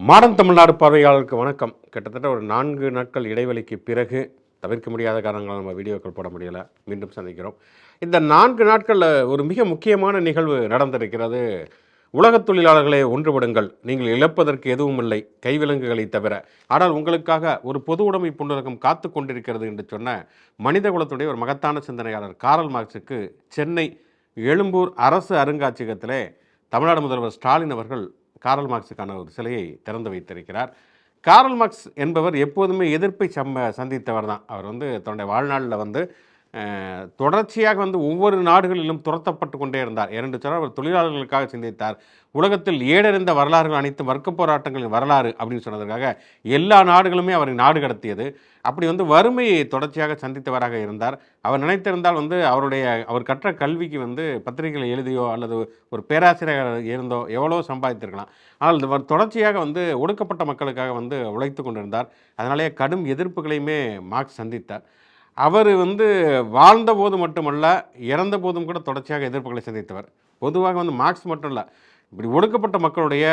Modern Tamil Nadu பார்வையாளருக்கு வணக்கம். கிட்டத்தட்ட ஒரு நான்கு நாட்கள் இடைவெளிக்கு பிறகு தவிர்க்க முடியாத காரணங்களால் நம்ம வீடியோக்கள் போட முடியலை. மீண்டும் சந்திக்கிறோம். இந்த நான்கு நாட்களில் ஒரு மிக முக்கியமான நிகழ்வு நடந்திருக்கிறது. உலகத் தொழிலாளர்களே ஒன்றுபடுங்கள். நீங்கள் இழப்பதற்கு எதுவும் இல்லை. கைவிலங்குகளை தவிர. ஆனால் உங்களுக்காக ஒரு பொது உடைமை புன்னரகம் காத்து கொண்டிருக்கிறது என்று சொன்ன மனித குலத்துடைய ஒரு மகத்தான சிந்தனையாளர் காரல் மார்க்ஸுக்கு சென்னை எழும்பூர் அரசு அருங்காட்சியகத்திலே தமிழ்நாடு முதல்வர் ஸ்டாலின் அவர்கள் காரல் மார்க்ஸுக்கான ஒரு சிலையை திறந்து வைத்திருக்கிறார். காரல் மார்க்ஸ் என்பவர் எப்போதுமே எதிர்ப்பை சம்ம சந்தித்தவர் தான். அவர் வந்து தன்னுடைய வாழ்நாளில் வந்து தொடர்ச்சியாக வந்து ஒவ்வொரு நாடுகளிலும் துரத்தப்பட்டு கொண்டே இருந்தார். இரண்டு சொன்னால் அவர் தொழிலாளர்களுக்காக சிந்தித்தார். உலகத்தில் ஏடறிந்த வரலாறுகள் அனைத்து வர்க்க போராட்டங்களின் வரலாறு அப்படின்னு சொன்னதற்காக எல்லா நாடுகளுமே அவரை நாடு கடத்தியது. அப்படி வந்து வறுமையை தொடர்ச்சியாக சந்தித்தவராக இருந்தார். அவர் நினைத்திருந்தால் வந்து அவருடைய அவர் கற்ற கல்விக்கு வந்து பத்திரிகைகள் எழுதியோ அல்லது ஒரு பேராசிரியர் இருந்தோ எவ்வளோ சம்பாதித்திருக்கலாம். ஆனால் இவர் தொடர்ச்சியாக வந்து ஒடுக்கப்பட்ட மக்களுக்காக வந்து உழைத்து கொண்டிருந்தார். அதனாலேயே கடும் எதிர்ப்புகளையுமே மார்க்ஸ் சந்தித்தார். அவர் வந்து வாழ்ந்த போது மட்டுமல்ல இறந்த போதும் கூட தொடர்ச்சியாக எதிர்ப்புகளை சந்தித்தவர். பொதுவாக வந்து மார்க்ஸ் மட்டும் இல்லை இப்படி ஒடுக்கப்பட்ட மக்களுடைய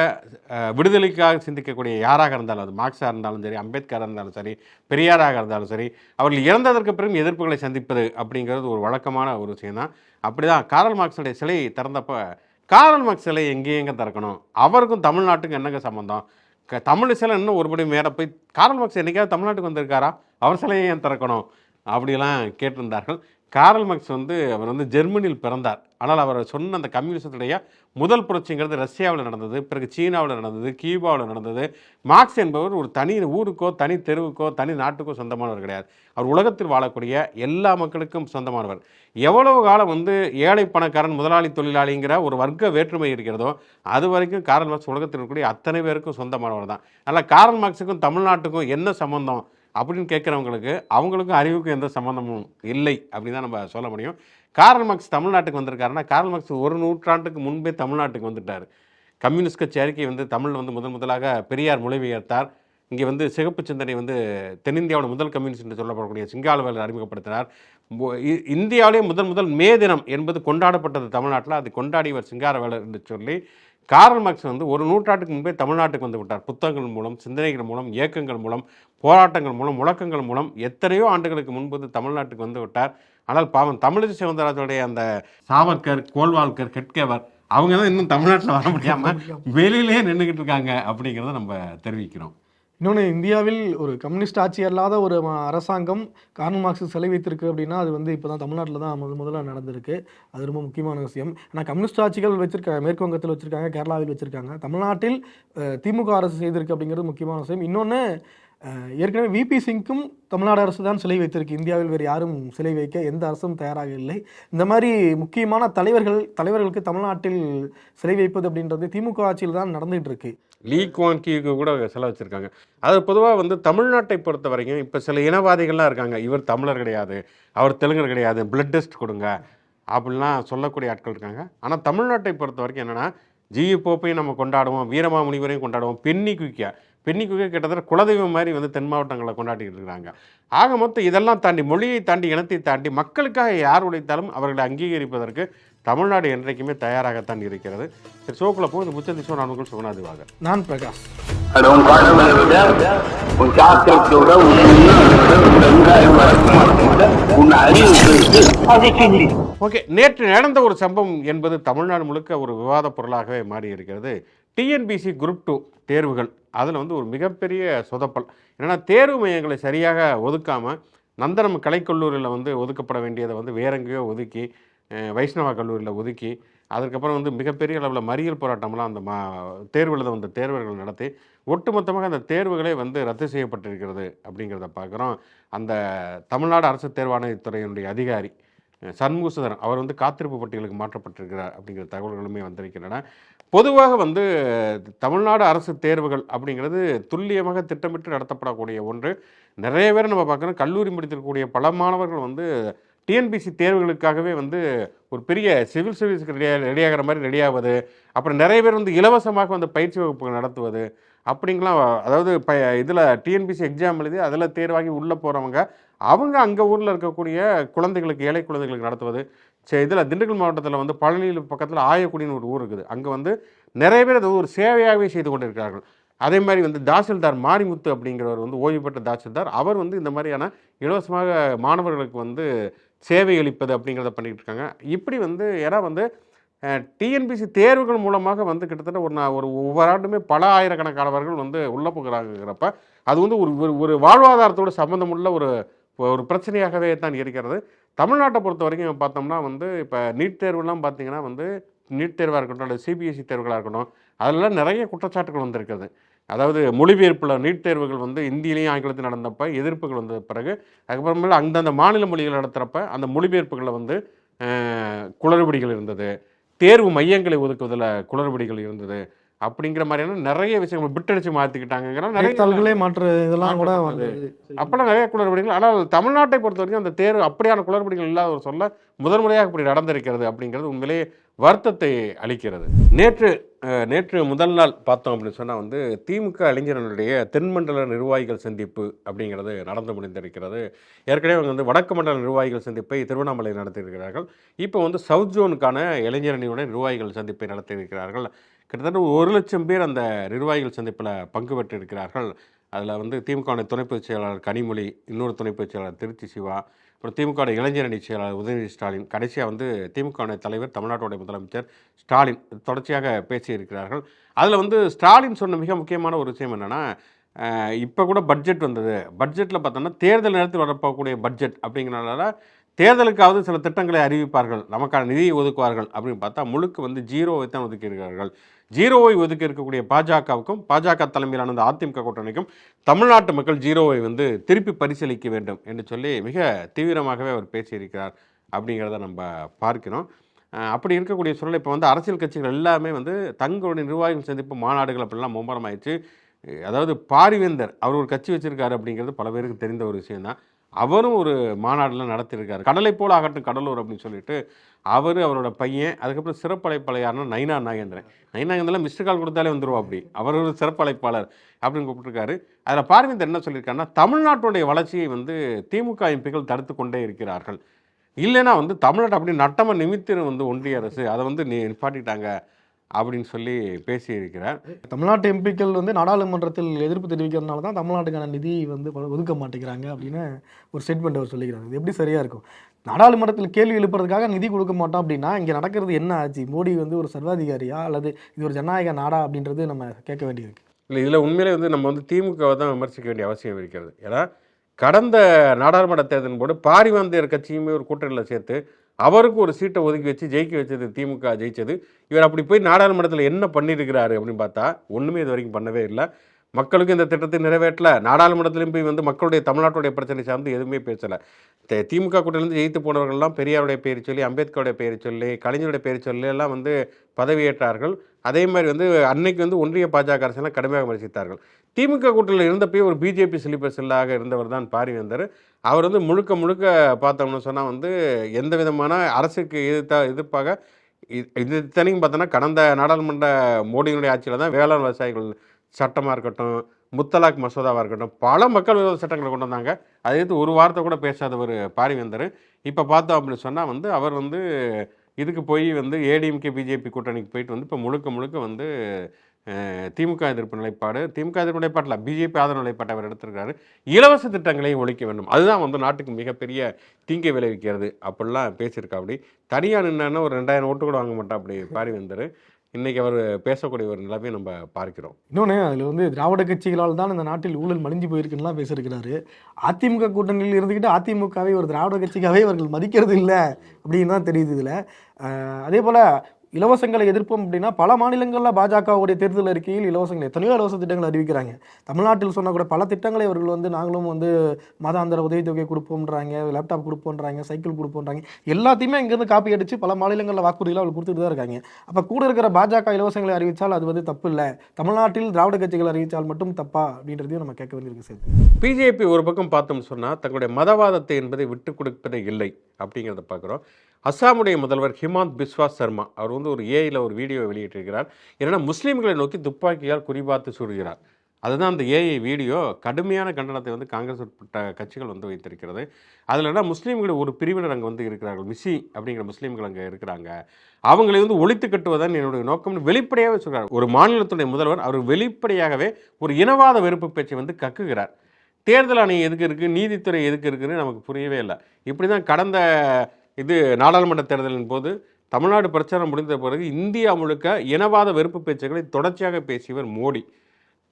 விடுதலைக்காக சிந்திக்கக்கூடிய யாராக இருந்தாலும் அது மார்க்ஸாக இருந்தாலும் சரி அம்பேத்கராக இருந்தாலும் சரி பெரியாராக இருந்தாலும் சரி அவர்கள் இறந்ததற்கு பிறகு எதிர்ப்புகளை சந்திப்பது அப்படிங்கிறது ஒரு வழக்கமான ஒரு விஷயம் தான். அப்படி தான் காரல் மார்க்ஸுடைய சிலை திறந்தப்ப காரல் மார்க்ஸ் சிலை எங்கே எங்கே திறக்கணும்? அவருக்கும் தமிழ்நாட்டுக்கும் என்னங்க சம்மந்தம் க தமிழ் சிலை இன்னும் ஒருபடி மேலே போய் காரல் மார்க்ஸ் என்னைக்காவது தமிழ்நாட்டுக்கு வந்திருக்காரா? அவர் சிலையை ஏன் திறக்கணும்? அப்படிலாம் கேட்டிருந்தார்கள். காரல் மக்ஸ் வந்து அவர் வந்து ஜெர்மனியில் பிறந்தார். ஆனால் அவர் சொன்ன அந்த கம்யூனிசத்துடைய முதல் புரட்சிங்கிறது ரஷ்யாவில் நடந்தது பிறகு சீனாவில் நடந்தது கியூபாவில் நடந்தது. மார்க்ஸ் என்பவர் ஒரு தனி ஊருக்கோ தனி தெருவுக்கோ தனி நாட்டுக்கோ சொந்தமானவர் கிடையாது. அவர் உலகத்தில் வாழக்கூடிய எல்லா மக்களுக்கும் சொந்தமானவர். எவ்வளவு காலம் வந்து ஏழை பணக்காரன் முதலாளி தொழிலாளிங்கிற ஒரு வர்க்க வேற்றுமை இருக்கிறதோ அது வரைக்கும் காரல் மார்க்ஸ் உலகத்தில் இருக்கக்கூடிய அத்தனை பேருக்கும் சொந்தமானவர் தான். அதனால் காரல் மார்க்ஸுக்கும் தமிழ்நாட்டுக்கும் என்ன சம்பந்தம்? அப்படின்னு கேட்குறவங்களுக்கு அவங்களுக்கும் அறிவுக்கும் எந்த சம்மந்தமும் இல்லை அப்படின்னு தான் நம்ம சொல்ல முடியும். கார்ல் மார்க்ஸ் தமிழ்நாட்டுக்கு வந்திருக்காருன்னா கார்ல் மார்க்ஸ் ஒரு நூற்றாண்டுக்கு முன்பே தமிழ்நாட்டுக்கு வந்துட்டார். கம்யூனிஸ்ட் கட்சி அறிக்கை வந்து தமிழில் வந்து முதன் முதலாக பெரியார் மொழிபெயர்த்தார் இங்கே வந்து சிகப்பு சிந்தனை வந்து தென்னிந்தியாவோட முதல் கம்யூனிஸ்ட் என்று சொல்லப்படக்கூடிய சிங்காளவேலர் அறிமுகப்படுத்தினார் இந்தியாவிலே முதல் முதல் மே தினம் என்பது கொண்டாடப்பட்டது தமிழ்நாட்டில். அது கொண்டாடியவர் சிங்காரவேலர் என்று சொல்லி காரல் மார்க்ஸ் வந்து ஒரு நூற்றாண்டுக்கு முன்பே தமிழ்நாட்டுக்கு வந்து விட்டார். புத்தகங்கள் மூலம் சிந்தனைகள் மூலம் இயக்கங்கள் மூலம் போராட்டங்கள் மூலம் முழக்கங்கள் மூலம் எத்தனையோ ஆண்டுகளுக்கு முன்பு வந்து தமிழ்நாட்டுக்கு வந்து விட்டார். ஆனால் பாவம் தமிழிசை சவுந்தரராஜனுடைய அந்த சாவர்கர் கோல்வால்கர் ஹெட்கேவர் அவங்க தான் இன்னும் தமிழ்நாட்டில் வர முடியாமல் வெளியிலே நின்றுக்கிட்டு இருக்காங்க அப்படிங்கிறத நம்ம தெரிவிக்கிறோம். இன்னொன்று இந்தியாவில் ஒரு கம்யூனிஸ்ட் ஆட்சி அல்லாத ஒரு அரசாங்கம் கார்ல் மார்க்ஸ் சிலை வைத்திருக்கு அப்படின்னா அது வந்து இப்போ தான் தமிழ்நாட்டில் தான் முதல் முதல்ல நடந்திருக்கு. அது ரொம்ப முக்கியமான விஷயம். ஆனால் கம்யூனிஸ்ட் ஆட்சிகள் வச்சிருக்காங்க மேற்கு வங்கத்தில் வச்சுருக்காங்க கேரளாவில் வச்சுருக்காங்க. தமிழ்நாட்டில் திமுக அரசு செய்திருக்கு அப்படிங்கிறது முக்கியமான விஷயம். இன்னொன்று ஏற்கனவே விபி சிங்க்கும் தமிழ்நாடு அரசு தான் சிலை வைத்திருக்கு. இந்தியாவில் வேறு யாரும் சிலை வைக்க எந்த அரசும் தயாராக இல்லை. இந்த மாதிரி முக்கியமான தலைவர்கள் தலைவர்களுக்கு தமிழ்நாட்டில் சிலை வைப்பது அப்படின்றது திமுக ஆட்சியில் தான் நடந்துகிட்டு இருக்கு. லீ குவான்கியூக்கு கூட சிலை வச்சுருக்காங்க. அது பொதுவாக வந்து தமிழ்நாட்டை பொறுத்த வரைக்கும் இப்போ சில இனவாதிகள்லாம் இருக்காங்க. இவர் தமிழர் கிடையாது அவர் தெலுங்கர் கிடையாது பிளட் டெஸ்ட் கொடுங்க அப்படிலாம் சொல்லக்கூடிய ஆட்கள் இருக்காங்க. ஆனால் தமிழ்நாட்டை பொறுத்த வரைக்கும் என்னென்னா ஜிஇ போப்பையும் நம்ம கொண்டாடுவோம் வீரமாமுனிவரையும் கொண்டாடுவோம் பென்னி குயிக்கா பென்னி குயிக்கா கிட்டத்தட்ட குலதெய்வம் மாதிரி வந்து தென் மாவட்டங்களில் கொண்டாடிட்டு இருக்கிறாங்க. ஆக மொத்தம் இதெல்லாம் தாண்டி மொழியை தாண்டி இனத்தை தாண்டி மக்களுக்காக யார் உழைத்தாலும் அவர்களை அங்கீகரிப்பதற்கு தமிழ்நாடு என்றைக்குமே தயாராகத்தான் இருக்கிறது. சரி சோக்குள்ள போய் இந்த முச்சந்தி சோ நான்கு சுகநாதிவாக நான் பிரகாஷ். உன் ஓகே நேற்று நடந்த ஒரு சம்பவம் என்பது தமிழ்நாடு முழுக்க ஒரு விவாத பொருளாகவே மாறி இருக்கிறது டிஎன்பிசி குரூப் டூ தேர்வுகள். அதில் வந்து ஒரு மிகப்பெரிய சொதப்பல். என்னென்னா தேர்வு மையங்களை சரியாக ஒதுக்காமல் நந்தனம் கலைக்கல்லூரியில் வந்து ஒதுக்கப்பட வேண்டியதை வந்து வேறெங்கேயோ ஒதுக்கி வைஷ்ணவா கல்லூரியில் ஒதுக்கி அதுக்கப்புறம் வந்து மிகப்பெரிய அளவில் மறியல் போராட்டம்லாம் அந்த மா தேர்வு எழுத வந்த தேர்வர்கள் நடத்தி ஒட்டுமொத்தமாக அந்த தேர்வுகளே வந்து ரத்து செய்யப்பட்டிருக்கிறது அப்படிங்கிறத பார்க்குறோம். அந்த தமிழ்நாடு அரசு தேர்வாணையத்துறையினுடைய அதிகாரி சண்முகசுதரன் அவர் வந்து காத்திருப்பு பட்டியலுக்கு மாற்றப்பட்டிருக்கிறார் அப்படிங்கிற தகவல்களுமே வந்திருக்கின்றன. பொதுவாக வந்து தமிழ்நாடு அரசு தேர்வுகள் அப்படிங்கிறது துல்லியமாக திட்டமிட்டு நடத்தப்படக்கூடிய ஒன்று. நிறைய பேர் நம்ம பார்க்குறோம். கல்லூரி முடித்திருக்கக்கூடிய பல மாணவர்கள் வந்து டிஎன்பிசி தேர்வுகளுக்காகவே வந்து ஒரு பெரிய சிவில் சர்வீஸுக்கு ரெடியாக ரெடியாகிற மாதிரி ரெடியாவது. அப்புறம் நிறைய பேர் வந்து இலவசமாக வந்து பயிற்சி வகுப்புகள் நடத்துவது. அப்படிங்கலாம் அதாவது ப இதில் டிஎன்பிசி எக்ஸாம் எழுதி அதில் தேர்வாகி உள்ளே போகிறவங்க அவங்க அங்கே ஊரில் இருக்கக்கூடிய குழந்தைகளுக்கு ஏழை குழந்தைகளுக்கு நடத்துவது. சரி இதில் திண்டுக்கல் மாவட்டத்தில் வந்து பழனியில் பக்கத்தில் ஆயக்குடின்னு ஒரு ஊர் இருக்குது. அங்கே வந்து நிறைய பேர் அது ஒரு சேவையாகவே செய்து கொண்டிருக்கிறார்கள். அதே மாதிரி வந்து தாசில்தார் மாரிமுத்து அப்படிங்கிறவர் வந்து ஓய்வு பெற்ற தாசில்தார். அவர் வந்து இந்த மாதிரியான இலவசமாக மாணவர்களுக்கு வந்து சேவை அளிப்பது அப்படிங்கிறத பண்ணிக்கிட்டு இருக்காங்க. இப்படி வந்து ஏன்னா வந்து டிஎன்பிசி தேர்வுகள் மூலமாக வந்து கிட்டத்தட்ட ஒரு நான் ஒரு ஒவ்வொரு ஆண்டுமே பல ஆயிரக்கணக்கானவர்கள் வந்து உள்ள போகிறாங்கிறப்ப அது வந்து ஒரு ஒரு- ஒரு வாழ்வாதாரத்தோட சம்மந்தமுள்ள ஒரு ஒரு பிரச்சனையாகவே தான் இருக்கிறது. தமிழ்நாட்டை பொறுத்த வரைக்கும் பார்த்தோம்னா வந்து இப்போ நீட் தேர்வுலாம் பார்த்தீங்கன்னா வந்து நீட் தேர்வாக இருக்கட்டும் அல்லது சிபிஎஸ்சி தேர்வுகளாக இருக்கட்டும் அதெல்லாம் நிறைய குற்றச்சாட்டுகள் வந்திருக்கிறது அதாவது மொழிபெயர்ப்பில் நீட் தேர்வுகள் வந்து இந்தியிலையும் ஆங்கிலத்தில் நடந்தப்ப எதிர்ப்புகள் வந்த பிறகு அதுக்கப்புறமேல அந்தந்த மாநில மொழிகள் நடத்துகிறப்ப அந்த மொழிபெயர்ப்புகளில் வந்து குளறுபடிகள் இருந்தது. தேர்வு மையங்களை ஒதுக்குவதில் குளறுபடிகள் இருந்தது. அப்படிங்கிற மாதிரியான நிறைய விஷயங்கள் பிட்டடிச்சு மாற்றிக்கிட்டாங்கிற நிறைய செய்தித்தாள்களே மாற்று இதெல்லாம் கூட வந்தது அப்பெல்லாம் நிறைய குளறுபடிகள். ஆனால் தமிழ்நாட்டை பொறுத்த வரைக்கும் அந்த தேர்வு அப்படியான குளறுபடிகள் இல்லாத ஒரு சொல்ல முதல் முறையாக இப்படி நடந்திருக்கிறது அப்படிங்கிறது உண்மையிலேயே வருத்தத்தை அளிக்கிறது. நேற்று நேற்று முதல் நாள் பார்த்தோம் அப்படின்னு சொன்னால் வந்து திமுக இளைஞர்களுடைய தென்மண்டல நிர்வாகிகள் சந்திப்பு அப்படிங்கிறது நடந்து முடிந்திருக்கிறது. ஏற்கனவே அவங்க வந்து வடக்கு மண்டல நிர்வாகிகள் சந்திப்பை திருவண்ணாமலையில் நடத்தியிருக்கிறார்கள். இப்போ வந்து சவுத் ஜோனுக்கான இளைஞரணியுடைய நிர்வாகிகள் சந்திப்பை நடத்தியிருக்கிறார்கள். கிட்டத்தட்ட ஒரு லட்சம் பேர் அந்த நிர்வாகிகள் சந்திப்பில் பங்கு பெற்றிருக்கிறார்கள். அதில் வந்து திமுக துணை பொதுச் செயலாளர் கனிமொழி இன்னொரு துணை பொதுச் செயலாளர் திருச்சி சிவா அப்புறம் திமுக இளைஞரணி செயலாளர் உதயநிதி ஸ்டாலின். கடைசியாக வந்து திமுக தலைவர் தமிழ்நாட்டுடைய முதலமைச்சர் ஸ்டாலின். தொடர்ச்சியாக பேசியிருக்கிறார்கள். அதில் வந்து ஸ்டாலின் சொன்ன மிக முக்கியமான ஒரு விஷயம் என்னென்னா இப்போ கூட பட்ஜெட் வந்தது. பட்ஜெட்டில் பார்த்தோம்னா தேர்தல் நேரத்தில் வரப்போகக்கூடிய பட்ஜெட் அப்படிங்கிறனால தேர்தலுக்காவது சில திட்டங்களை அறிவிப்பார்கள். நமக்கான நிதியை ஒதுக்குவார்கள் அப்படின்னு பார்த்தா முழுக்க வந்து ஜீரோவை தான் ஒதுக்கியிருக்கிறார்கள். ஜீரோவை ஒதுக்கி இருக்கக்கூடிய பாஜகவுக்கும் பாஜக தலைமையிலான அந்த அதிமுக கூட்டணிக்கும் தமிழ்நாட்டு மக்கள் ஜீரோவை வந்து திருப்பி பரிசீலிக்க வேண்டும் என்று சொல்லி மிக தீவிரமாகவே அவர் பேசியிருக்கிறார் அப்படிங்கிறத நம்ம பார்க்கிறோம். அப்படி இருக்கக்கூடிய சூழல் இப்போ வந்து அரசியல் கட்சிகள் எல்லாமே வந்து தங்களுடைய நிர்வாகிகள் சந்திப்பு மாநாடுகள் அப்படிலாம் மும்முரமாயிடுச்சு. அதாவது பாரிவேந்தர் அவர் ஒரு கட்சி வச்சுருக்காரு அப்படிங்கிறது பல பேருக்கு தெரிந்த ஒரு விஷயம்தான். அவரும் ஒரு மாநாடுலாம் நடத்தியிருக்காரு. கடலை போல் ஆகட்டும் கடலூர் அப்படின்னு சொல்லிட்டு அவர் அவரோட பையன் அதுக்கப்புறம் சிறப்பழைப்பாளையார்னா நைனா நாகேந்திரன். நைனா நாகேந்திரன் மிஸ்டர் கால் கொடுத்தாலே வந்துருவா அப்படி. அவர் ஒரு சிறப்பழைப்பாளர் அப்படின்னு கூப்பிட்டுருக்காரு. அதில் பார்வேந்தர் என்ன சொல்லியிருக்காருன்னா தமிழ்நாட்டுடைய வளர்ச்சியை வந்து திமுக எம்பிகள் தடுத்து கொண்டே இருக்கிறார்கள். இல்லைன்னா வந்து தமிழ்நாட்டை அப்படி நட்டமாக நிமித்திரம் வந்து ஒன்றிய அரசு அதை வந்து நிப்பாட்டிட்டாங்க. அப்படின்னு சொல்லி பேசியிருக்கிறார். தமிழ்நாட்டு எம்பிக்கள் வந்து நாடாளுமன்றத்தில் எதிர்ப்பு தெரிவிக்கிறதுனால தான் தமிழ்நாட்டுக்கான நிதி வந்து ஒதுக்க மாட்டேங்கிறாங்க அப்படின்னு ஒரு ஸ்டேட்மெண்ட் அவர் சொல்லிக்கிறாங்க இது எப்படி சரியா இருக்கும்? நாடாளுமன்றத்தில் கேள்வி எழுப்புறதுக்காக நிதி கொடுக்க மாட்டோம் அப்படின்னா இங்கே நடக்கிறது என்ன ஆச்சு? மோடி வந்து ஒரு சர்வாதிகாரியா? அல்லது இது ஒரு ஜனநாயக நாடா? அப்படின்றது நம்ம கேட்க வேண்டியிருக்கு. இல்லை இதில் உண்மையிலே வந்து நம்ம வந்து திமுகவை தான் விமர்சிக்க வேண்டிய அவசியம் இருக்கிறது. ஏன்னா கடந்த நாடாளுமன்ற தேர்தலின் போது பாரிவந்தியர் கட்சியுமே ஒரு கூட்டணியில் சேர்த்து அவருக்கு ஒரு சீட்டை ஒதுக்கி வச்சு ஜெயிக்க வச்சது திமுக ஜெயிச்சது. இவர் அப்படி போய் நாடாளுமன்றத்தில் என்ன பண்ணியிருக்கிறாரு அப்படின்னு பார்த்தா ஒன்றுமே இது வரைக்கும் பண்ணவே இல்லை. மக்களுக்கு இந்த திட்டத்தை நிறைவேற்றல. நாடாளுமன்றத்திலும் போய் வந்து மக்களுடைய தமிழ்நாட்டுடைய பிரச்சனை சார்ந்து எதுவுமே பேசலை. திமுக கூட்டிலேருந்து ஜெயித்து போனவர்கள்லாம் பெரியாருடைய பேர் சொல்லி அம்பேத்கருடைய பேர் சொல்லி கலைஞருடைய பேர் சொல்லி எல்லாம் வந்து பதவியேற்றார்கள். அதே மாதிரி வந்து அன்னைக்கு வந்து ஒன்றிய பாஜக அரசெல்லாம் கடுமையாக விமர்சித்தார்கள். திமுக கூட்டத்தில் இருந்தப்பயே ஒரு பிஜேபி சிலிப்பர் செல்லாக இருந்தவர் தான் பாரிவேந்தர். அவர் வந்து முழுக்க முழுக்க பார்த்தோம்னு சொன்னால் வந்து எந்த விதமான அரசுக்கு எதிர்த்தா எதிர்ப்பாக இது இத்தனையும் பார்த்தோன்னா கடந்த நாடாளுமன்ற மோடியினுடைய ஆட்சியில் தான் வேளாண் விவசாயிகள் சட்டமாக இருக்கட்டும் முத்தலாக் மசோதாவாக இருக்கட்டும் பல மக்கள் விரோத சட்டங்களை கொண்டு வந்தாங்க. அதை எடுத்து ஒரு வார்த்தை கூட பேசாத ஒரு பாரிவேந்தர். இப்போ பார்த்தோம் அப்படின்னு சொன்னால் வந்து அவர் வந்து இதுக்கு போய் வந்து ஏடிஎம்கே பிஜேபி கூட்டணிக்கு போயிட்டு வந்து இப்போ முழுக்க முழுக்க வந்து திமுக எதிர்ப்பு நிலைப்பாடு திமுக எதிர்ப்பு நிலைப்பாட்டில் பிஜேபி ஆதரவு நிலைப்பாட்டை அவர் எடுத்திருக்காரு இலவச திட்டங்களையும் ஒழிக்க வேண்டும். அதுதான் வந்து நாட்டுக்கு மிகப்பெரிய தீங்கை விளைவிக்கிறது. அப்படிலாம் பேசியிருக்கா அப்படி தனியாக நின்னா ஒரு ரெண்டாயிரம் ஓட்டு கூட வாங்க மாட்டா அப்படி பாரிவேந்தர். இன்னைக்கு அவர் பேசக்கூடிய ஒரு நிலைமையை நம்ம பார்க்கிறோம். இன்னொன்று அதில் வந்து திராவிட கட்சிகளால் தான் இந்த நாட்டில் ஊழல் மலிஞ்சு போயிருக்குன்னுலாம் பேசியிருக்கிறாரு. அதிமுக கூட்டணியில் இருந்துக்கிட்டு அதிமுகவை ஒரு திராவிட கட்சிக்காகவே இவர்கள் மதிக்கிறது இல்லை அப்படின்னு தான் தெரியுது இதில். அதே போல் இலவசங்களை எதிர்ப்போம் அப்படின்னா பல மாநிலங்களில் பாஜகவுடைய தேர்தல் அறிக்கையில் இலவசங்கள் எத்தனையோ இலவச திட்டங்கள் அறிவிக்கிறாங்க. தமிழ்நாட்டில் சொன்னால் கூட பல திட்டங்களை அவர்கள் வந்து நாங்களும் வந்து மாதாந்திர உதவித்தொகை கொடுப்போம்ன்றாங்க லேப்டாப் கொடுப்போன்றாங்க சைக்கிள் கொடுப்போன்றாங்க எல்லாத்தையுமே இங்கேருந்து காப்பி அடித்து பல மாநிலங்களில் வாக்குறுதிகளை அவர் கொடுத்துட்டு தான் இருக்காங்க. அப்போ கூட இருக்கிற பாஜக இலவசங்களை அறிவித்தால் அது வந்து தப்பு இல்லை. தமிழ்நாட்டில் திராவிட கட்சிகள் அறிவித்தால் மட்டும் தப்பா அப்படின்றதையும் நம்ம கேட்க வேண்டியிருக்கு சார். பிஜேபி ஒரு பக்கம் பார்த்தோம்னு சொன்னால் தங்களுடைய மதவாதத்தை என்பதை விட்டு கொடுப்பதே இல்லை அப்படிங்கிறத பார்க்குறோம். அஸ்ஸாமுடைய முதல்வர் ஹிமாந்த் பிஸ்வாஸ் சர்மா அவர் வந்து ஒரு ஏஐயில் ஒரு வீடியோ வெளியிட்டிருக்கிறார். என்னன்னா முஸ்லீம்களை நோக்கி துப்பாக்கியால் குறிபார்த்து சுடுகிறார். அதுதான் அந்த ஏஐ வீடியோ கடுமையான கண்டனத்தை வந்து காங்கிரஸ் உட்பட்ட கட்சிகள் வந்து வைத்திருக்கிறது. அதில் என்ன முஸ்லீம்கள் ஒரு பிரிவினர் அங்கே வந்து இருக்கிறார்கள். மிஸ்ஸி அப்படிங்கிற முஸ்லீம்கள் அங்கே இருக்கிறாங்க. அவங்களை வந்து ஒழித்து கட்டுவதான் என்னுடைய நோக்கம்னு வெளிப்படையாகவே சொல்கிறார் ஒரு மாநிலத்துடைய முதல்வர் அவர் வெளிப்படையாகவே ஒரு இனவாத வெறுப்பு பேச்சை வந்து கக்குகிறார். தேர்தல் ஆணையம் எதுக்கு இருக்குது நீதித்துறை எதுக்கு இருக்குன்னு நமக்கு புரியவே இல்லை. இப்படி தான் கடந்த இது நாடாளுமன்ற தேர்தலின் போது தமிழ்நாடு பிரச்சாரம் முடிந்த பிறகு இந்தியா முழுக்க இனவாத வெறுப்பு பேச்சுக்களை தொடர்ச்சியாக பேசியவர் மோடி.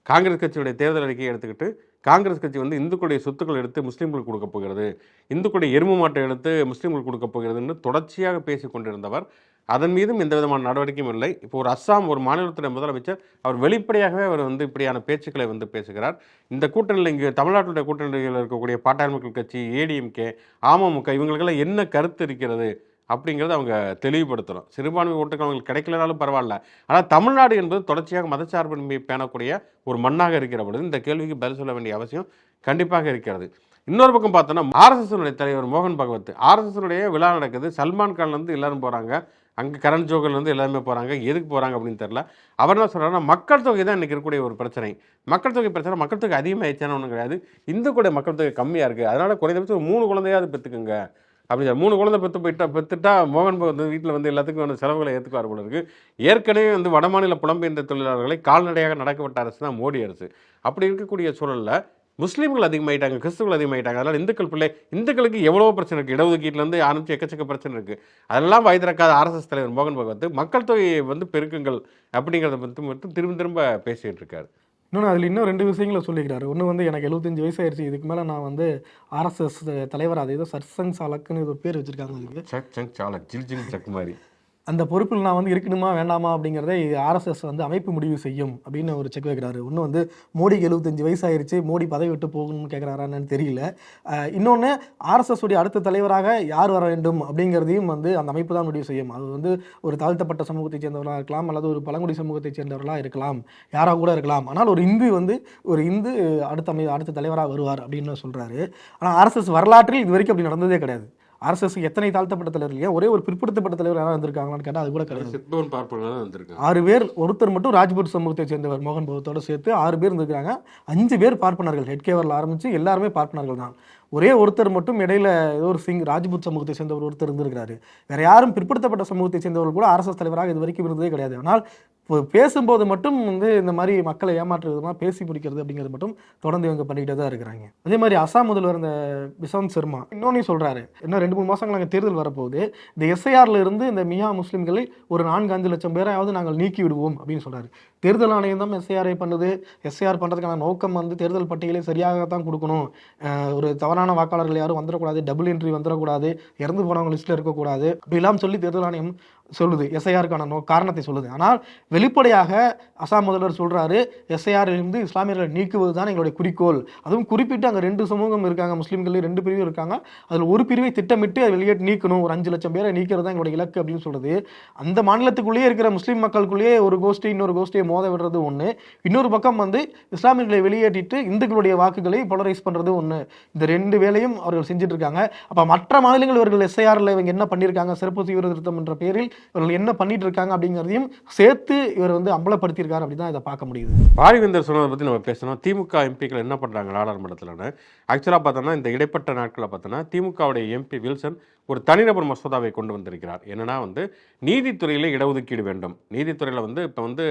காங்கிரஸ் கட்சியுடைய தேர்தல் அறிக்கையை எடுத்துக்கிட்டு காங்கிரஸ் கட்சி வந்து இந்துக்களுடைய சொத்துக்கள் எடுத்து முஸ்லீம்களுக்கு கொடுக்க போகிறது. இந்துக்களுடைய எரும மாட்டை எடுத்து முஸ்லீம்களுக்கு கொடுக்க போகிறதுன்னு தொடர்ச்சியாக பேசி கொண்டிருந்தவர் அதன் மீதும் எந்த விதமான நடவடிக்கையும் இல்லை. இப்போ ஒரு அஸ்ஸாம் ஒரு மாநிலத்துடைய முதலமைச்சர் அவர் வெளிப்படையாகவே அவர் வந்து இப்படியான பேச்சுக்களை வந்து பேசுகிறார். இந்த கூட்டணியில் இங்கே தமிழ்நாட்டுடைய கூட்டணியில் இருக்கக்கூடிய பாட்டாளி மக்கள் கட்சி ஏடிஎம்கே அமமுக இவங்களுக்கெல்லாம் என்ன கருத்து இருக்கிறது அப்படிங்கிறத அவங்க தெளிவுபடுத்தணும். சிறுபான்மை ஓட்டுகள் அவங்களுக்கு கிடைக்கலனாலும் பரவாயில்ல. ஆனால் தமிழ்நாடு என்பது தொடர்ச்சியாக மதச்சார்பின்மை பேணக்கூடிய ஒரு மண்ணாக இருக்கிற பொழுது இந்த கேள்விக்கு பதில் சொல்ல வேண்டிய அவசியம் கண்டிப்பாக இருக்கிறது. இன்னொரு பக்கம் பார்த்தோன்னா ஆர்எஸ்எஸ்னுடைய தலைவர் மோகன் பகவத். ஆர்எஸ்எஸ்னுடைய விழா நடக்குது. சல்மான் கான்லேருந்து எல்லாரும் போகிறாங்க அங்கே கரண் ஜோகர்லேருந்து எல்லாருமே போகிறாங்க எதுக்கு போகிறாங்க அப்படின்னு தெரில அவர் என்ன சொல்கிறாருன்னா மக்கள் தொகை தான் இன்றைக்கி இருக்கக்கூடிய ஒரு பிரச்சனை. மக்கள் தொகை பிரச்சனை மக்கள் தொகை அதிகமாகிடுச்சான்னு ஒன்றும் கிடையாது. இந்துக்களுடைய மக்கள் தொகை கம்மியாக இருக்குது அதனால் குறைந்தபட்சம் ஒரு மூணு குழந்தையாவது பெற்றுக்குங்க அப்படி மூணு குழந்தை பெற்று போயிட்டா பெற்றுட்டா மோகன் வந்து வீட்டில் வந்து எல்லாத்துக்கும் வந்து செலவுகளை ஏற்றுக்குவார் போல இருக்கு. ஏற்கனவே வந்து வடமாநில புலம்பெயர்ந்த தொழிலாளர்களை கால்நடையாக நடக்கப்பட்ட அரசு தான் மோடி அரசு. அப்படி இருக்கக்கூடிய சூழலில் முஸ்லீம்கள் அதிகமாயிட்டாங்க கிறிஸ்துவர்கள் அதிகமாயிட்டாங்க. அதனால் இந்துக்கள் பிள்ளை இந்துக்களுக்கு எவ்வளோ பிரச்சனை இருக்குது இடஒதுக்கீட்டிலேருந்து ஆரம்பிச்சு எக்கச்சக்க பிரச்சனை இருக்குது அதெல்லாம் வயதிறக்காத ஆர்எஸ்எஸ் தலைவர் மோகன் பகவத் மக்கள் தொகையை வந்து பெருக்குங்கள் அப்படிங்கிறத பற்றி மட்டும் திரும்ப திரும்ப பேசிகிட்டு இருக்காரு. இன்னொன்று அதில் இன்னும் ரெண்டு விஷயங்களை சொல்லிக்கிறாரு. ஒன்று வந்து எனக்கு எழுபத்தஞ்சு வயசு ஆயிடுச்சு இதுக்கு மேலே நான் வந்து ஆர்எஸ்எஸ் தலைவர் அது ஏதோ சர்சங் சாலக்குன்னு ஏதோ பேர் வச்சிருக்காங்க அதுக்கு. சக் சங் சாலக் ஜில் ஜில் சக் மாதிரி. அந்த பொறுப்பில் நான் வந்து இருக்கணுமா வேண்டாமா அப்படிங்கிறத ஆர்எஸ்எஸ் வந்து அமைப்பு முடிவு செய்யும் அப்படின்னு ஒரு செக் வைக்கிறாரு. ஒன்று வந்து மோடிக்கு எழுபத்தஞ்சு வயசாயிருச்சு மோடி பதவி விட்டு போகணும்னு கேட்குறாரான்னு தெரியல. இன்னொன்று ஆர்எஸ்எஸ் உடைய அடுத்த தலைவராக யார் வர வேண்டும் அப்படிங்கிறதையும் வந்து அந்த அமைப்பு தான் முடிவு செய்யும். அது வந்து ஒரு தாழ்த்தப்பட்ட சமூகத்தை சேர்ந்தவர்களாக இருக்கலாம் அல்லது ஒரு பழங்குடி சமூகத்தை சேர்ந்தவர்களாக இருக்கலாம் யாராக கூட இருக்கலாம். ஆனால் ஒரு இந்து வந்து ஒரு இந்து அடுத்த அமை அடுத்த தலைவராக வருவார் அப்படின்னு சொல்கிறாரு ஆனால் ஆர்எஸ்எஸ் வரலாற்றில் இது வரைக்கும் அப்படி நடந்ததே கிடையாது. ஆர்எஸ்எஸ் எத்தனை தாழ்த்தப்பட்ட தலைவர் இல்லையா? ஒரே ஒரு பிற்படுத்தப்பட்ட தலைவர் யாராவது வந்திருக்காங்களான்னு கேட்டால் அது கூட கிடையாது. ஆறு பேர் ஒருத்தர் மட்டும் ராஜ்புட் சமூகத்தை சேர்ந்தவர் மோகன் பகவத்தோட சேர்த்து ஆறு பேர் இருந்திருக்காங்க அஞ்சு பேர் பார்ப்பனர்கள். ஹெட்கேவரில் ஆரம்பித்து எல்லாருமே பார்ப்பனர்கள் தான். ஒரே ஒருத்தர் மட்டும் இடையில ஏதோ ஒரு சிங் ராஜ்புத் சமூகத்தை சேர்ந்தவர் ஒருத்தர் இருந்திருக்கிறாரு. வேற யாரும் பிற்படுத்தப்பட்ட சமூகத்தை சேர்ந்தவர்கள் கூட ஆர்எஸ்எஸ் தலைவராக இது வரைக்கும் இருந்ததே கிடையாது. ஆனால் பேசும்போது மட்டும் வந்து இந்த மாதிரி மக்களை ஏமாற்று விதமாக பேசி பிடிக்கிறது அப்படிங்கிறது மட்டும் தொடர்ந்து இவங்க பண்ணிக்கிட்டே தான் இருக்கிறாங்க. அதே மாதிரி அசாம் முதல்வர் இந்த பிசாந்த் சர்மா இன்னொன்னு சொல்கிறாரு இன்னும் ரெண்டு மூணு மாதங்கள் நாங்கள் தேர்தல் வரப்போகுது. இந்த எஸ்ஐஆரில் இருந்து இந்த மியா முஸ்லீம்களை ஒரு நான்கு அஞ்சு லட்சம் பேரையாவது நாங்கள் நீக்கி விடுவோம் அப்படின்னு சொல்கிறாரு தேர்தல் ஆணையம் தான் எஸ்ஐஆரை பண்ணுது. எஸ்ஐஆர் பண்ணுறதுக்கான நோக்கம் வந்து தேர்தல் பட்டியலை சரியாக தான் கொடுக்கணும். ஒரு தவறான வாக்காளர்கள் யாரும் வந்துடக்கூடாது. டபுள் என்ட்ரி வந்துடக்கூடாது. இறந்து போனவங்க லிஸ்ட்டில் இருக்கக்கூடாது. அப்படிலாம் சொல்லி தேர்தல் ஆணையம் சொல்லுது எஸ்ஐஆருக்கான நோ காரணத்தை சொல்லுது. ஆனால் வெளிப்படையாக அசாம் முதல்வர் சொல்கிறாரு எஸ்ஐஆரிலிருந்து இருந்து இஸ்லாமியர்களை நீக்குவது தான் எங்களுடைய குறிக்கோள். அதுவும் குறிப்பிட்டு அங்கே ரெண்டு சமூகம் இருக்காங்க முஸ்லீம்கள் ரெண்டு பிரிவு இருக்காங்க. அதில் ஒரு பிரிவை திட்டமிட்டு அதை வெளியே நீக்கணும். ஒரு அஞ்சு லட்சம் பேரை நீக்கிறது தான் எங்களுடைய இலக்கு அப்படின்னு சொல்கிறது அந்த மாநிலத்துக்குள்ளேயே இருக்கிற முஸ்லீம் மக்களுக்குள்ளேயே ஒரு கோஷ்டி இன்னொரு கோஷ்டியை மோத விடுறது ஒன்று இன்னொரு பக்கம் வந்து இஸ்லாமியர்களை வெளியேற்றிட்டு இந்துக்களுடைய வாக்குகளை போலரைஸ் பண்ணுறது ஒன்று இந்த ரெண்டு வேலையும் அவர்கள் செஞ்சுட்டு இருக்காங்க. அப்போ மற்ற மாநிலங்கள் இவர்கள் எஸ்ஐஆரில் இவங்க என்ன பண்ணியிருக்காங்க சிறப்பு சீர்திருத்தம் திருத்தம் என்ற பேரில் இவர்கள் என்ன பண்ணிட்டு இருக்காங்க அப்படிங்கிறதையும் சேர்த்து இவர் வந்து அம்பலப்படுத்தியிருக்காரு அப்படி தான் இதை பார்க்க முடியுது. பாரிவேந்தர் சொன்னதை பற்றி நம்ம பேசணும். திமுக எம்பிக்கள் என்ன பண்ணுறாங்க நாடாளுமன்றத்தில்னு. ஆக்சுவலாக பார்த்தோம்னா இந்த இடைப்பட்ட நாட்களில் பார்த்தோன்னா திமுகவுடைய எம்பி வில்சன் ஒரு தனிநபர் மசோதாவை கொண்டு வந்திருக்கிறார். என்னென்னா வந்து நீதித்துறையில் இடஒதுக்கீடு வேண்டும். நீதித்துறையில் வந்து இப்போ வந்து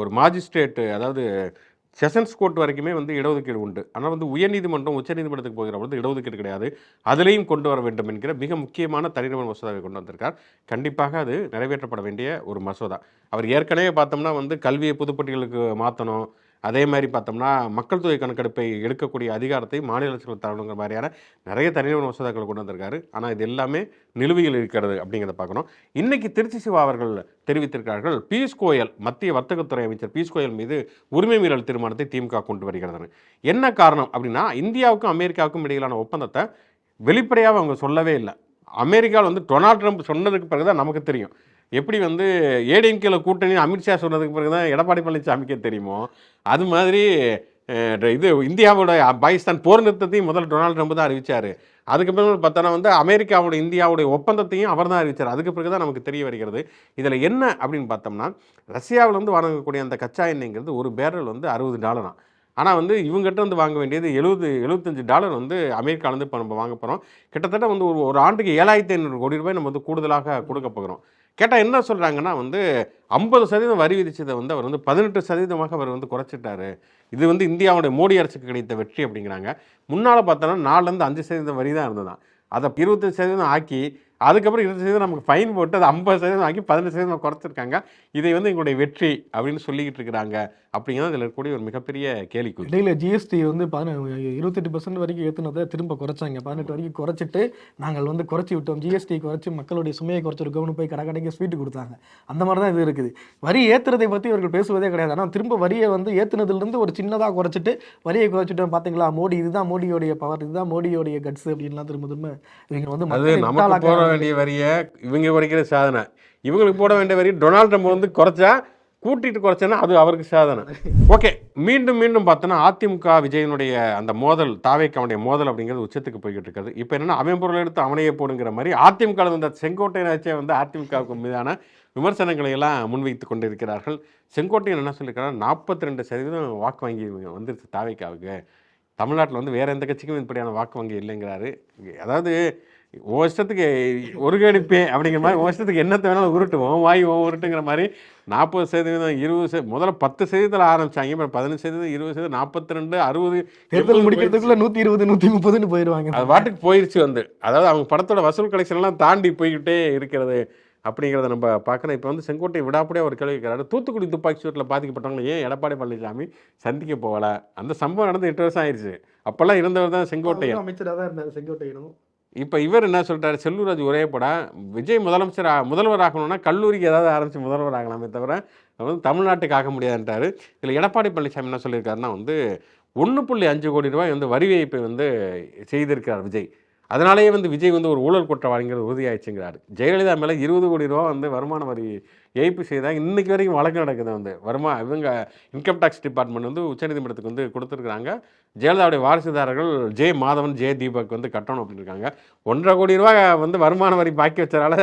ஒரு மாஜிஸ்ட்ரேட்டு அதாவது செஷன்ஸ் கோர்ட் வரைக்குமே வந்து இடஒதுக்கீடு உண்டு. ஆனால் வந்து உயர்நீதிமன்றம் உச்சநீதிமன்றத்துக்கு போகிற பொழுது இடஒதுக்கீடு கிடையாது. அதிலையும் கொண்டு வர வேண்டும் என்கிற மிக முக்கியமான தனிநபர் மசோதாவை கொண்டு வந்திருக்கார். கண்டிப்பாக அது நிறைவேற்றப்பட வேண்டிய ஒரு மசோதா. அவர் ஏற்கனவே பார்த்தோம்னா வந்து கல்வியை புதுப்பட்டிகளுக்கு மாற்றணும் அதே மாதிரி பார்த்தோம்னா மக்கள் தொகை கணக்கெடுப்பை எடுக்கக்கூடிய அதிகாரத்தை மாநில அரசுகள் தரணுங்கிற மாதிரியான நிறைய தனிநபர் மசோதாக்களை கொண்டு வந்திருக்காரு. ஆனால் இது எல்லாமே நிலுவையில் இருக்கிறது அப்படிங்கிறத பார்க்கணும். இன்றைக்கி திருச்சி சிவா அவர்கள் தெரிவித்திருக்கிறார்கள் பியூஷ் கோயல் மத்திய வர்த்தகத்துறை அமைச்சர் பியூஷ் கோயல் மீது உரிமை மீறல் தீர்மானத்தை திமுக கொண்டு வருகிறது என்ன காரணம் அப்படின்னா இந்தியாவுக்கும் அமெரிக்காவுக்கும் இடையிலான ஒப்பந்தத்தை வெளிப்படையாக அவங்க சொல்லவே இல்லை. அமெரிக்காவில் வந்து டொனால்ட் ட்ரம்ப் சொன்னதுக்கு பிறகு தான் நமக்கு தெரியும். எப்படி வந்து ஏடிஎம்கேல கூட்டணி அமித்ஷா சொன்னதுக்கு பிறகு தான் எடப்பாடி பழனிசாமிக்கே தெரியுமோ? அது மாதிரி இது இந்தியாவோட பாகிஸ்தான் போர் நிறுத்தத்தையும் முதல்ல டொனால்டு ட்ரம்ப் தான் அறிவிச்சார். அதுக்கு பிறகு பார்த்தோன்னா வந்து அமெரிக்காவோட இந்தியாவுடைய ஒப்பந்தத்தையும் அவர் தான் அறிவிச்சார். அதுக்கு பிறகு தான் நமக்கு தெரிய வருகிறது. இதில் என்ன அப்படின்னு பார்த்தோம்னா ரஷ்யாவிலேருந்து வழங்கக்கூடிய அந்த கச்சா எண்ணெய்ங்கிறது ஒரு பேரல் வந்து அறுபது டாலராம் ஆனால் வந்து இவங்ககிட்ட வந்து வாங்க வேண்டியது எழுபது எழுபத்தஞ்சு டாலர் வந்து அமெரிக்காலேருந்து இப்போ நம்ம வாங்க போகிறோம் கிட்டத்தட்ட வந்து ஒரு ஒரு ஆண்டுக்கு ஏழாயிரத்தி ஐநூறு கோடி ரூபாய் நம்ம வந்து கூடுதலாக கொடுக்க போகிறோம். கேட்டால் என்ன சொல்கிறாங்கன்னா வந்து ஐம்பது சதவீதம் வரி விதிச்சதை வந்து அவர் வந்து பதினெட்டு சதவீதமாக அவர் வந்து குறைச்சிட்டாரு. இது வந்து இந்தியாவுடைய மோடி அரசுக்கு கிடைத்த வெற்றி அப்படிங்கிறாங்க. முன்னால் பார்த்தோன்னா நாலுலேருந்து அஞ்சு சதவீதம் வரி தான் இருந்ததான் அதை இருபத்தஞ்சு சதவீதம் ஆக்கி அதுக்கப்புறம் இருபது சதவீதம் நமக்கு ஃபைன் போட்டு அது ஐம்பது சதவீதம் ஆக்கி பதினெட்டு சதவீதம் குறைச்சிருக்காங்க. இதை வந்து எங்களுடைய வெற்றி அப்படின்னு சொல்லிக்கிட்டு இருக்கிறாங்க அப்படிங்கிறது இதில் இருக்கக்கூடிய ஒரு மிகப்பெரிய கேள்விக்குறி இடையில ஜிஎஸ்டி வந்து பதின இருபத்தெட்டு பர்சன்ட் வரைக்கும் ஏற்றுனதை திரும்ப குறைச்சாங்க. பதினெட்டு வரைக்கும் குறைச்சிட்டு நாங்கள் வந்து குறைச்சி விட்டோம். ஜிஎஸ்டி குறைச்சி மக்களுடைய சுமையை குறைச்சிருக்கோம்னு போய் கடை கடைக்கு ஸ்வீட் கொடுத்தாங்க. அந்த மாதிரி தான் இது இருக்குது. வரி ஏற்றுறதை பற்றி இவர்கள் பேசுவதே கிடையாது. ஆனால் திரும்ப வரியை வந்து ஏற்றுனதுலேருந்து ஒரு சின்னதாக குறைச்சிட்டு வரியை குறைச்சிட்டோம் பார்த்தீங்களா மோடி இதுதான் மோடியோடைய பவர் இதுதான் மோடியோடைய கட்ஸ் அப்படின்லாம் திரும்ப திரும்ப இவங்க வந்து வேண்டிய வரியை இவங்க குறைக்கிற சாதனை. இவங்களுக்கு போட வேண்டிய வரி டொனால்ட் ட்ரம்ப் வந்து குறைச்சா கூட்டிட்டு குறைச்சேன்னா அது அவருக்கு சாதனை. ஓகே மீண்டும் மீண்டும் பார்த்தோன்னா அதிமுக விஜயனுடைய அந்த மோதல் தாவேக்காவுடைய மோதல் அப்படிங்கிறது உச்சத்துக்கு போய்கிட்டு இருக்கிறது இப்போ என்னன்னா அவன் பொருள் எடுத்து அவனையே போடுங்கிற மாதிரி அதிமுக ல இந்த செங்கோட்டையனாச்சே வந்து அதிமுகவுக்கு மீதான விமர்சனங்களை எல்லாம் முன்வைத்து கொண்டிருக்கிறார்கள். செங்கோட்டையன் என்ன சொல்லியிருக்காரு நாற்பத்தி ரெண்டு சதவீதம் வாக்கு வாங்கி வந்துருச்சு தாவேக்காவுக்கு. தமிழ்நாட்டில் வந்து வேறு எந்த கட்சிக்கும் இப்படியான வாக்கு வங்கி இல்லைங்கிறாரு. அதாவது உன் இஷ்டத்துக்கு ஒரு கடிப்பேன் அப்படிங்கிற மாதிரி உன் இஷ்டத்துக்கு என்னத்தை வேணாலும் உருட்டுவோம் வாய் உன் உருட்டுங்கிற மாதிரி நாற்பது சதவீதம் இருபது சதவீதம் முதல்ல பத்து சதவீதத்தில் ஆரம்பிச்சாங்க அப்புறம் பதினஞ்சு சதவீதம் இருபது சதவீதம் நாற்பத்தி ரெண்டு அறுபது தேர்தல் முடிக்கிறதுக்குள்ள நூற்றி இருபது நூற்றி முப்பதுன்னு போயிடுவாங்க. அது பாட்டுக்கு போயிருச்சு வந்து. அதாவது அவங்க படத்தோட வசூல் கலெக்ஷன் எல்லாம் தாண்டி போய்கிட்டே இருக்கிறது அப்படிங்கிறத நம்ம பார்க்கணும். இப்போ வந்து செங்கோட்டை விடாப்படியாக ஒரு கேள்வி கேட்குறாரு. தூத்துக்குடி துப்பாக்கி சூட்டில் பாதிக்கப்பட்டவங்களை ஏன் எடப்பாடி பழனிசாமி சந்திக்க போகல? அந்த சம்பவம் நடந்து எட்டு வருஷம் ஆயிடுச்சு அப்போல்லாம் இருந்தவர் தான் செங்கோட்டையன். அமைச்சராக தான் இருந்தார் செங்கோட்டையனும். இப்போ இவர் என்ன சொல்லிட்டாரு? செல்லூராஜ் ஒரே படம் விஜய் முதலமைச்சர் முதல்வர் ஆகணும்னா கல்லூரிக்கு ஏதாவது ஆரம்பித்து முதல்வர் ஆகலாமே தவிர அவர் வந்து தமிழ்நாட்டுக்கு ஆக முடியாதுன்றார் இதில் எடப்பாடி பழனிசாமி என்ன சொல்லியிருக்காருன்னா வந்து ஒன்று புள்ளி அஞ்சு கோடி ரூபாய் வந்து வரி வைப்பை வந்து செய்திருக்கிறார் விஜய். அதனாலேயே வந்து விஜய் வந்து ஒரு ஊழல் குற்றவாளிங்கிறது உறுதியாயிடுச்சுங்கிறார். ஜெயலலிதா மேலே இருபது கோடி ரூபா வந்து வருமான வரி ஏய்ப்பு செய்தாங்க இன்றைக்கி வரைக்கும் வழக்கு நடக்குது வந்து. வருமா இவங்க இன்கம் டேக்ஸ் டிபார்ட்மெண்ட் வந்து உச்சநீதிமன்றத்துக்கு வந்து கொடுத்துருக்குறாங்க. ஜெயலலிதாவுடைய வாரிசுதாரர்கள் ஜே மாதவன் ஜே தீபக் வந்து கட்டணும் அப்படின்னு இருக்காங்க ஒன்றரை கோடி ரூபா வந்து வருமான வரி பாக்கி வச்சதால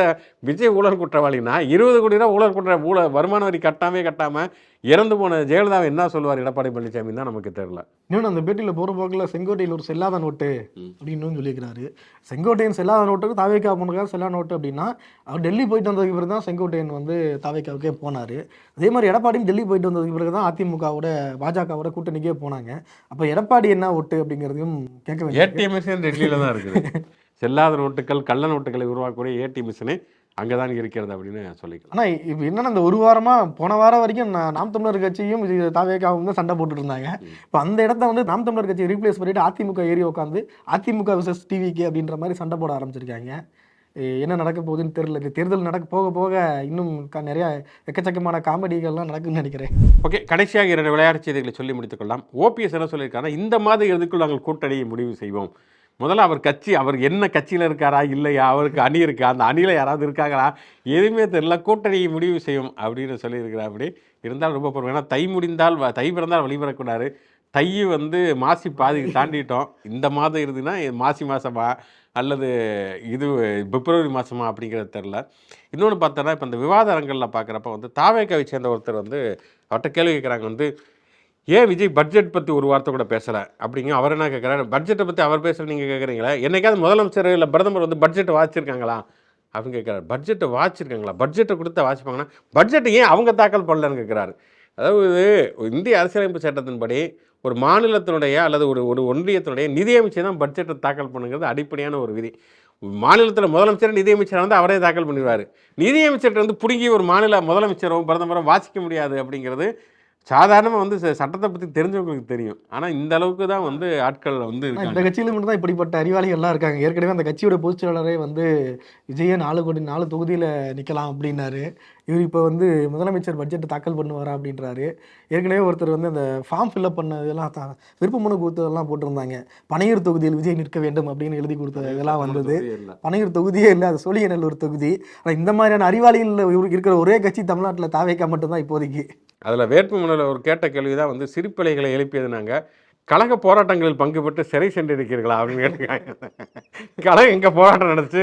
விஜய் ஊழல் குற்றவாளினா இருபது கோடி ரூபா ஊழல் குற்ற ஊழல் வருமான வரி கட்டாமே கட்டாமல் இறந்து போன ஜெயலலிதாவை என்ன சொல்லுவார் எடப்பாடி பழனிசாமி தான் நமக்கு தெரியல. இன்னொன்று அந்த பேட்டியில் போகிற போக்கில் செங்கோட்டையில் ஒரு செல்லாத நோட்டு. அப்படின்னு சொல்லியிருக்கிறாரு. செங்கோட்டையன் செல்லாத நோட்டுக்கு தாவேக்கா போனதுக்காக செல்லாத நோட்டு அப்படின்னா அவர் டெல்லி போயிட்டு வந்ததுக்கு பிறகு தான் செங்கோட்டையன் வந்து தாவேக்காவுக்கே போனார். அதே மாதிரி எடப்பாடியும் டெல்லி போயிட்டு வந்ததுக்கு பிறகு தான் அதிமுகவோட பாஜகவோட கூட்டணிக்கே போனாங்க. அப்போ எடப்பாடி என்ன ஓட்டு அப்படிங்கிறதையும் கேட்க ஏடிஎம் மிஷின் டெல்லியில் தான் இருக்குது. செல்லாத நோட்டுகள் கள்ள நோட்டுகளை உருவாக்கக்கூடிய ஏடிஎம் மிஷினு அங்கே தான் இருக்கிறது அப்படின்னு சொல்லிக்கலாம். ஆனால் இப்போ என்னன்னா இந்த ஒரு வாரமாக போன வாரம் வரைக்கும் நான் நாம் தமிழர் கட்சியும் இது தாவேக்காவும் தான் சண்டை போட்டுட்டு இருந்தாங்க. இப்போ அந்த இடத்த வந்து நாம் தமிழர் கட்சியை ரீப்ளேஸ் பண்ணிட்டு அதிமுக ஏறி உட்காந்து அதிமுக விசஸ் டிவிக்கு அப்படின்ற மாதிரி சண்டை போட ஆரம்பிச்சிருக்காங்க. என்ன நடக்க போகுதுன்னு தெரியல. இந்த தேர்தல் நடக்க போக போக இன்னும் க- நிறைய எக்கச்சக்கமான காமெடிகள்லாம் நடக்குன்னு நினைக்கிறேன். ஓகே கடைசியாக இரண்டு விளையாட்டு செய்திகளை சொல்லி முடித்துக்கொள்ளலாம். ஓபிஎஸ் என்ன சொல்லியிருக்காங்க இந்த மாதிரி இதுக்குள் நாங்கள் கூட்டணியை முடிவு செய்வோம். முதல்ல அவர் கட்சி அவர் என்ன கட்சியில் இருக்காரா இல்லையா அவருக்கு அணி இருக்கா அந்த அணியில் யாராவது இருக்காங்களா எதுவுமே தெரியல. கூட்டணியை முடிவு செய்யும் அப்படின்னு சொல்லியிருக்கிறார் அப்படி. இருந்தால் ரொம்ப பொறுமை ஏன்னா தை முடிந்தால் வ- தை பிறந்தால் வழிபடக்கூடாது தை வந்து மாசி பாதி தாண்டிட்டோம். இந்த மாதம் இருந்துன்னா மாசி மாதமா அல்லது இது பிப்ரவரி மாதமா அப்படிங்கிறது தெரில இன்னொன்று பார்த்தோன்னா இப்போ இந்த விவாத அரங்கில் பார்க்குறப்ப வந்து தாவேக்காவை சேர்ந்த ஒருத்தர் வந்து அவர்கிட்ட கேள்வி கேட்குறாங்க வந்து ஏன் விஜய் பட்ஜெட் பற்றி ஒரு வார்த்தை கூட பேசலை? அப்படிங்க அவர் என்ன கேட்குறாரு பட்ஜெட்டை பற்றி அவர் பேசுகிற நீங்கள் கேட்குறீங்களா என்னைக்காவது முதலமைச்சர் இல்லை பிரதமர் வந்து பட்ஜெட்டை வாசிச்சிருக்காங்களா அப்படின்னு கேட்குறாரு பட்ஜெட்டை வாசிச்சிருக்காங்களா பட்ஜெட்டை கொடுத்த வாசிப்பாங்கன்னா பட்ஜெட்டை ஏன் அவங்க தாக்கல் பண்ணலன்னு கேட்குறாரு அதாவது இந்திய அரசியலமைப்பு சட்டத்தின்படி ஒரு மாநிலத்தினுடைய அல்லது ஒரு ஒரு ஒன்றியத்தினுடைய நிதியமைச்சர் தான் பட்ஜெட்டை தாக்கல் பண்ணுங்கிறது அடிப்படையான ஒரு விதி. மாநிலத்தில் முதலமைச்சர் நிதியமைச்சர் வந்து அவரே தாக்கல் பண்ணிடுவார். நிதியமைச்சர்கிட்ட வந்து பிடுங்கி ஒரு மாநில முதலமைச்சரும் பிரதமரும் வாசிக்க முடியாது அப்படிங்கிறது சாதாரணமாக வந்து சட்டத்தை பற்றி தெரிஞ்சவங்களுக்கு தெரியும். ஆனால் இந்த அளவுக்கு தான் வந்து ஆட்கள் வந்து இந்த கட்சியில மட்டும் தான் இப்படிப்பட்ட அறிவாளிகள் எல்லாம் இருக்காங்க. ஏற்கனவே அந்த கட்சியோட பொதுச் செயலாளரே வந்து விஜய நாலு கோடி நாலு தொகுதியில் நிற்கலாம் அப்படின்னாரு. இவர் இப்போ வந்து முதலமைச்சர் பட்ஜெட் தாக்கல் பண்ணுவாரா அப்படின்றாரு. ஏற்கனவே ஒருத்தர் வந்து அந்த ஃபார்ம் ஃபில்அப் பண்ண இதெல்லாம் த- விருப்ப மனு கொடுத்ததெல்லாம் போட்டிருந்தாங்க. பனையூர் தொகுதியில் விஜய் நிற்க வேண்டும் அப்படின்னு எழுதி கொடுத்தது இதெல்லாம் வந்தது. பனையூர் தொகுதியே இல்லை அது சோழியநல்லூர் தொகுதி. ஆனால் இந்த மாதிரியான அறிவாளிகள் இருக்கிற ஒரே கட்சி தமிழ்நாட்டில் தாவேக்கா மட்டும்தான் இப்போதைக்கு. அதில் வேட்புமனுவில் ஒரு கேட்ட கேள்வி தான் வந்து சிரிப்பலைகளை எழுப்பியது நாங்கள் கழக போராட்டங்களில் பங்கு பெற்று சிறை சென்றிருக்கிறீர்களா அப்படின்னு கேட்டிருக்காங்க. கழகம் எங்கே போராட்டம் நடந்துச்சு?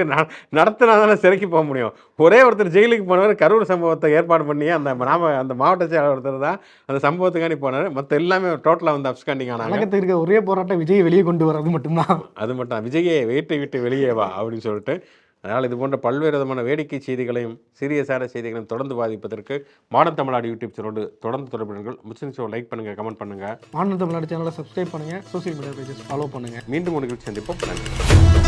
நடத்தினா தானே சிறைக்கு போக முடியும். ஒரே ஒருத்தர் ஜெயிலுக்கு போனவர் கரூர் சம்பவத்தை ஏற்பாடு பண்ணி அந்த நாம அந்த மாவட்ட செயலாளர் ஒருத்தர் தான் அந்த சம்பவத்துக்காண்டி போனார். மற்ற எல்லாமே டோட்டலாக வந்து அப்ஸ்காண்டிங் ஆனாங்க. இருக்க ஒரே போராட்டம் விஜய் வெளியே கொண்டு வர்றது மட்டும்தான். அது மட்டும் விஜயே வீட்டை விட்டு வெளியே வா அப்படின்னு சொல்லிட்டு அதனால் இது போன்ற பல்வேறு விதமான வேடிக்கை செய்திகளையும் சீரியஸான செய்திகளையும் தொடர்ந்து பாதிப்பதற்கு மாடர்ன் தமிழ்நாடு யூடியூப் சேனலோடு தொடர்ந்து தொடர்புகள் முஸ்லிம் ஷோ லைக் பண்ணுங்கள் கமெண்ட் பண்ணுங்கள் மாநில தமிழ்நாடு சேனலை சப்ஸ்கிரைப் பண்ணுங்க சோஷியல் மீடியா பேஜஸ் ஃபாலோ பண்ணுங்க. மீண்டும் நிகழ்ச்சி சந்திப்போம். நன்றி.